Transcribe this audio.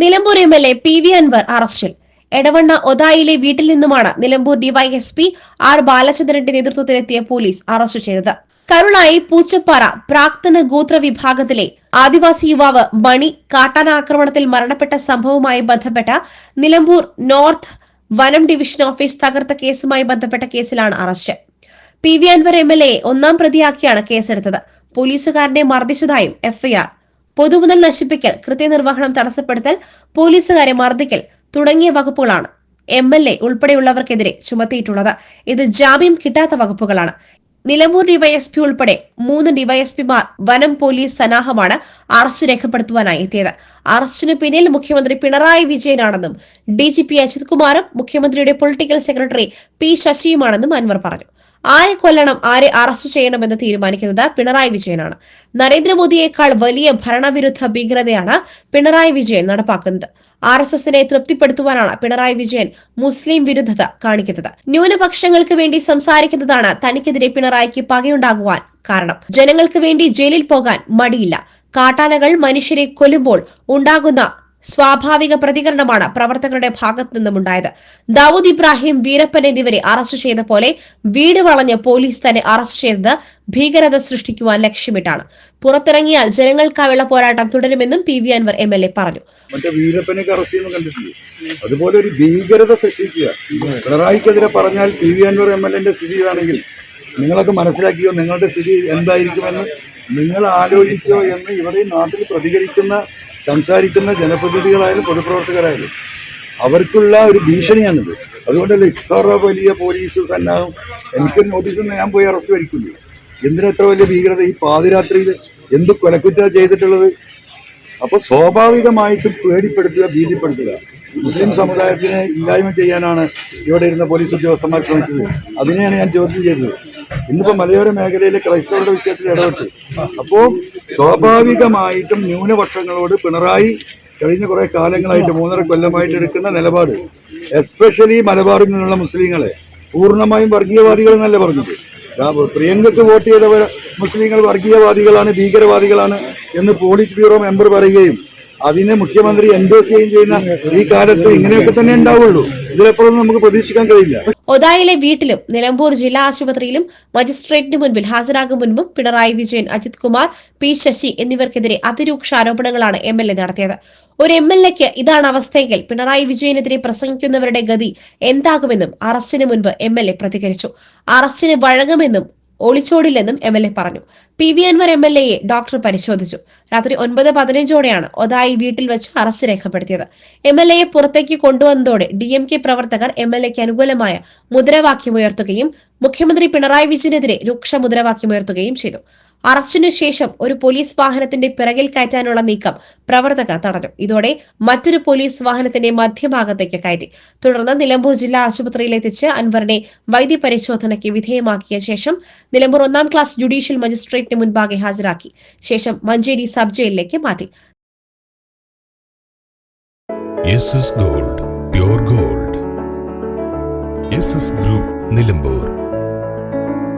Nilambur M L A P V Anvar അറസ്റ്റിൽ. എടവണ്ണ ഒതായിലെ വീട്ടിൽ നിന്നുമാണ് നിലമ്പൂർ ഡിവൈഎസ്പി ആർ ബാലചന്ദ്രന്റെ നേതൃത്വത്തിലെത്തിയ പോലീസ് അറസ്റ്റ് ചെയ്തത്. കരുളായി പൂച്ചപ്പാറ പ്രാക്തന ഗോത്ര വിഭാഗത്തിലെ ആദിവാസി യുവാവ് മണി കാട്ടാന ആക്രമണത്തിൽ മരണപ്പെട്ട സംഭവവുമായി ബന്ധപ്പെട്ട നിലമ്പൂർ നോർത്ത് വനം ഡിവിഷൻ ഓഫീസ് തകർത്ത കേസുമായി ബന്ധപ്പെട്ട കേസിലാണ് arrest. P V Anvar M L A ഒന്നാം പ്രതിയാക്കിയാണ് കേസെടുത്തത്. പോലീസുകാരനെ മർദ്ദിച്ചതായും എഫ്ഐആർ പൊതുമുതൽ നശിപ്പിക്കൽ കൃത്യനിർവഹണം തടസ്സപ്പെടുത്തൽ പോലീസുകാരെ മർദ്ദിക്കൽ തുടങ്ങിയ വകുപ്പുകളാണ് എം എൽ എ ഉൾപ്പെടെയുള്ളവർക്കെതിരെ ചുമത്തിയിട്ടുള്ളത്. ഇത് ജാമ്യം കിട്ടാത്ത വകുപ്പുകളാണ്. നിലമ്പൂർ ഡിവൈഎസ്പി ഉൾപ്പെടെ മൂന്ന് ഡിവൈഎസ്പിമാർ വനം പോലീസ് സന്നാഹമാണ് അറസ്റ്റ് രേഖപ്പെടുത്തുവാനായി എത്തിയത്. അറസ്റ്റിന് പിന്നിൽ മുഖ്യമന്ത്രി പിണറായി വിജയനാണെന്നും ഡി ജി പി അജിത് കുമാറും മുഖ്യമന്ത്രിയുടെ പൊളിറ്റിക്കൽ സെക്രട്ടറി പി ശശിയുമാണെന്നും അൻവർ പറഞ്ഞു. ആരെ കൊല്ലണം ആരെ അറസ്റ്റ് ചെയ്യണമെന്ന് തീരുമാനിക്കുന്നത് പിണറായി വിജയനാണ്. നരേന്ദ്രമോദിയേക്കാൾ വലിയ ഭരണവിരുദ്ധ ഭീകരതയാണ് പിണറായി വിജയൻ നടപ്പാക്കുന്നത്. ആർ എസ് എസിനെ തൃപ്തിപ്പെടുത്തുവാനാണ് പിണറായി വിജയൻ മുസ്ലിം വിരുദ്ധത കാണിക്കുന്നത്. ന്യൂനപക്ഷങ്ങൾക്ക് വേണ്ടി സംസാരിക്കുന്നതാണ് തനിക്കെതിരെ പിണറായിക്ക് പകയുണ്ടാകുവാൻ കാരണം. ജനങ്ങൾക്ക് വേണ്ടി ജയിലിൽ പോകാൻ മടിയില്ല. കാട്ടാനകൾ മനുഷ്യരെ കൊല്ലുമ്പോൾ ഉണ്ടാകുന്ന സ്വാഭാവിക പ്രതികരണമാണ് പ്രവർത്തകരുടെ ഭാഗത്തു നിന്നുമുണ്ടായത്. ദാവൂദ് ഇബ്രാഹിം വീരപ്പൻ എന്നിവരെ അറസ്റ്റ് ചെയ്ത പോലെ വീട് വളഞ്ഞ് പോലീസ് തന്നെ അറസ്റ്റ് ചെയ്തത് ഭീകരത സൃഷ്ടിക്കുവാൻ ലക്ഷ്യമിട്ടാണ്. പുറത്തിറങ്ങിയാൽ ജനങ്ങൾക്കായുള്ള പോരാട്ടം തുടരുമെന്നും P V Anvar M L A പറഞ്ഞു. അതുപോലെ ഒരു ഭീകരത സൃഷ്ടിക്കുക. പിണറായിക്കെതിരെ പറഞ്ഞാൽ P V Anvar M L എന്റെ സ്ഥിതി ഇതാണെങ്കിൽ നിങ്ങളൊക്കെ മനസ്സിലാക്കിയോ നിങ്ങളുടെ സ്ഥിതി എന്തായിരിക്കുമെന്ന് നിങ്ങൾ ആലോചിച്ചോ എന്ന് ഇവിടെ നാട്ടിൽ പ്രതികരിക്കുന്ന സംസാരിക്കുന്ന ജനപ്രതിനിധികളായാലും പൊതുപ്രവർത്തകരായാലും അവർക്കുള്ള ഒരു ഭീഷണിയാണിത്. അതുകൊണ്ടല്ലേ ഇത്ര വലിയ പോലീസ് സന്നാഹം എനിക്ക് നോട്ടീസ് ഞാൻ പോയി അറസ്റ്റ് വരിക്കില്ല? എന്തിനാ എത്ര വലിയ ഭീകരത ഈ പാതിരാത്രിയിൽ എന്ത് കൊലക്കുറ്റ ചെയ്തിട്ടുള്ളത്? അപ്പൊ സ്വാഭാവികമായിട്ടും പേടിപ്പെടുത്തുക ഭീതിപ്പെടുത്തുക. മുസ്ലിം സമുദായത്തിനെ ഇല്ലായ്മ ചെയ്യാനാണ് ഇവിടെ ഇരുന്ന പോലീസ് ഉദ്യോഗസ്ഥന്മാർ ശ്രമിച്ചത്. അതിനെയാണ് ഞാൻ ചോദ്യം ചെയ്തത്. ഇന്നിപ്പോൾ മലയോര മേഖലയിലെ ക്രൈസ്തവരുടെ വിഷയത്തിൽ ഇടപെട്ടു. അപ്പോൾ സ്വാഭാവികമായിട്ടും ന്യൂനപക്ഷങ്ങളോട് പിണറായി കഴിഞ്ഞ കുറെ കാലങ്ങളായിട്ട് മൂന്നര കൊല്ലമായിട്ട് എടുക്കുന്ന നിലപാട് എസ്പെഷ്യലി മലബാറിൽ നിന്നുള്ള മുസ്ലിങ്ങളെ പൂർണമായും വർഗീയവാദികൾ എന്നല്ല പറഞ്ഞത്. പ്രിയങ്കയ്ക്ക് വോട്ട് ചെയ്തവർ മുസ്ലിങ്ങൾ വർഗീയവാദികളാണ് ഭീകരവാദികളാണ് എന്ന് പോളിറ്റ് ബ്യൂറോ മെമ്പർ പറയുകയും അതിനെ മുഖ്യമന്ത്രി എൻഡോസ് ചെയ്യുന്ന ഈ കാലത്ത് ഇങ്ങനെയൊക്കെ തന്നെ ഉണ്ടാവുള്ളൂ. ഇതിലപ്പുറം നമുക്ക് പ്രതീക്ഷിക്കാൻ കഴിയില്ല. ഒതായിലെ വീട്ടിലും നിലമ്പൂർ ജില്ലാ ആശുപത്രിയിലും മജിസ്ട്രേറ്റിന് മുൻപിൽ ഹാജരാകും മുൻപും പിണറായി വിജയൻ അജിത് കുമാർ പി ശശി എന്നിവർക്കെതിരെ അതിരൂക്ഷ ആരോപണങ്ങളാണ് എം എൽ എ നടത്തിയത്. ഒരു എം എൽ എക്ക് ഇതാണ് അവസ്ഥയെങ്കിൽ പിണറായി വിജയനെതിരെ പ്രസംഗിക്കുന്നവരുടെ ഗതി എന്താകുമെന്നും അറസ്റ്റിന് മുൻപ് എം എൽ എ പ്രതികരിച്ചു. അറസ്റ്റിന് വഴങ്ങുമെന്നും ഒളിച്ചോടില്ലെന്നും എം എൽ എ പറഞ്ഞു. P V Anvar M L എയെ doctor പരിശോധിച്ചു. രാത്രി ഒൻപത് പതിനഞ്ചോടെയാണ് ഒതായി വീട്ടിൽ വെച്ച് അറസ്റ്റ് രേഖപ്പെടുത്തിയത്. എം എൽ എയെ പുറത്തേക്ക് കൊണ്ടുവന്നതോടെ ഡി എം കെ പ്രവർത്തകർ എം എൽ എക്ക് അനുകൂലമായ മുദ്രാവാക്യമുയർത്തുകയും മുഖ്യമന്ത്രി പിണറായി വിജയനെതിരെ രൂക്ഷ മുദ്രാവാക്യമുയർത്തുകയും ചെയ്തു. അറസ്റ്റിനു ശേഷം ഒരു പോലീസ് വാഹനത്തിന്റെ പിറകിൽ കയറ്റാനുള്ള നീക്കം പ്രവർത്തകർ തടഞ്ഞു. ഇതോടെ മറ്റൊരു പോലീസ് വാഹനത്തിന്റെ മധ്യഭാഗത്തേക്ക് കയറ്റി. തുടർന്ന് നിലമ്പൂർ ജില്ലാ ആശുപത്രിയിലെത്തിച്ച് അൻവറിനെ വൈദ്യപരിശോധനയ്ക്ക് വിധേയമാക്കിയ ശേഷം നിലമ്പൂർ ഒന്നാം ക്ലാസ് ജുഡീഷ്യൽ മജിസ്ട്രേറ്റിന് മുൻപാകെ ഹാജരാക്കി. ശേഷം മഞ്ചേരി സബ് ജയിലിലേക്ക് മാറ്റി. Gold pure gold group Nilambur